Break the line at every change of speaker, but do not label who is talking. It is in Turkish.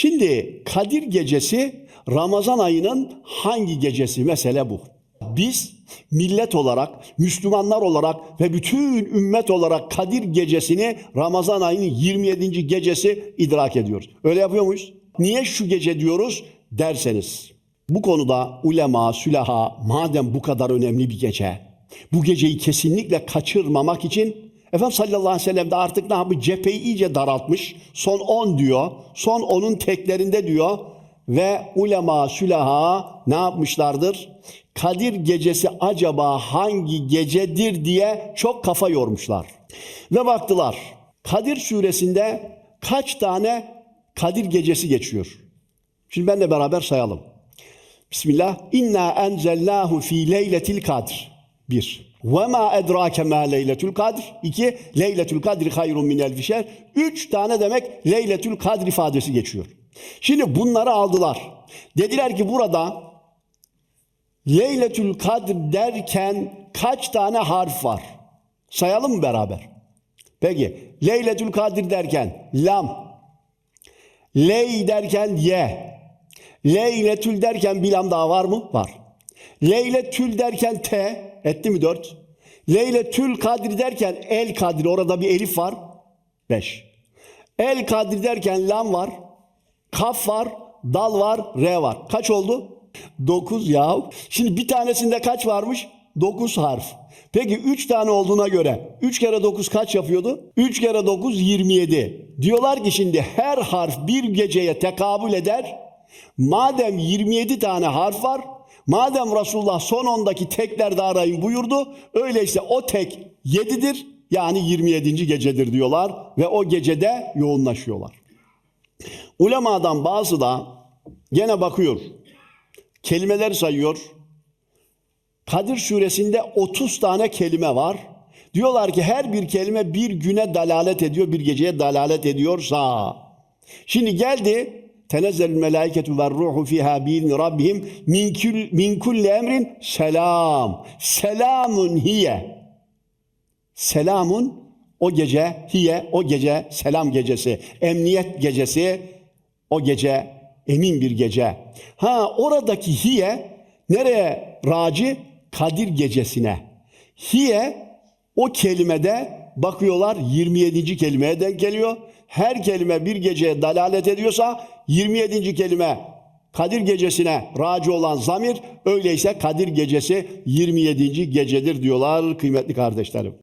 Şimdi Kadir gecesi Ramazan ayının hangi gecesi? Mesele bu. Biz millet olarak, Müslümanlar olarak ve bütün ümmet olarak Kadir gecesini Ramazan ayının 27. gecesi idrak ediyoruz. Öyle yapıyor muyuz? Niye şu gece diyoruz derseniz. Bu konuda ulema, sülaha madem bu kadar önemli bir gece, bu geceyi kesinlikle kaçırmamak için Efendimiz sallallahu aleyhi ve sellem de artık ne yapmış? Cepheyi iyice daraltmış. Son 10 diyor. Son 10'un teklerinde diyor. Ve ulema sülaha ne yapmışlardır? Kadir gecesi acaba hangi gecedir diye çok kafa yormuşlar. Ve baktılar. Kadir suresinde kaç tane Kadir gecesi geçiyor? Şimdi benle beraber sayalım. Bismillah. İnna enzellahu fi leyletil kadir. 1. Ve ma edrake ma leyletül kadr. 2. Leyletül kadri hayrun min elfi şer. 3 tane demek leyletül kadr ifadesi geçiyor. Şimdi bunları aldılar. Dediler ki burada Leyletül Kadr derken kaç tane harf var? Sayalım mı beraber? Peki. Leyletül Kadir derken lam. Ley derken ye. Leyletül derken bir lam daha var mı? Var. Leyletül derken te. Etti mi dört? Leyletül Kadir derken el Kadir. Orada bir elif var. Beş. El Kadir derken lam var. Kaf var. Dal var. R var. Kaç oldu? 9 ya. Şimdi bir tanesinde kaç varmış? 9 harf. Peki 3 tane olduğuna göre 3 kere 9 kaç yapıyordu? 3 kere 9 27. Diyorlar ki şimdi her harf bir geceye tekabül eder. Madem 27 tane harf var, madem Resulullah son ondaki teklerde arayın buyurdu, öyleyse o tek 7'dir yani 27. gecedir diyorlar ve o gecede yoğunlaşıyorlar. Ulemadan bazı da gene bakıyor kelimeler sayıyor. Kadir suresinde 30 tane kelime var. Diyorlar ki her bir kelime bir güne dalalet ediyor, bir geceye dalalet ediyorsa. Şimdi geldi tenezzelül melaiketu ve ruhu fiha bi'izni rabbihim min, kül, min kulli emrin selam. Selamun hiye. Selamun o gece hiye o gece selam gecesi, emniyet gecesi o gece emin bir gece. Ha oradaki hiye nereye raci? Kadir gecesine. Hiye o kelimede bakıyorlar 27. kelimeye denk geliyor. Her kelime bir geceye dalalet ediyorsa 27. kelime Kadir gecesine raci olan zamir öyleyse Kadir gecesi 27. gecedir diyorlar kıymetli kardeşlerim.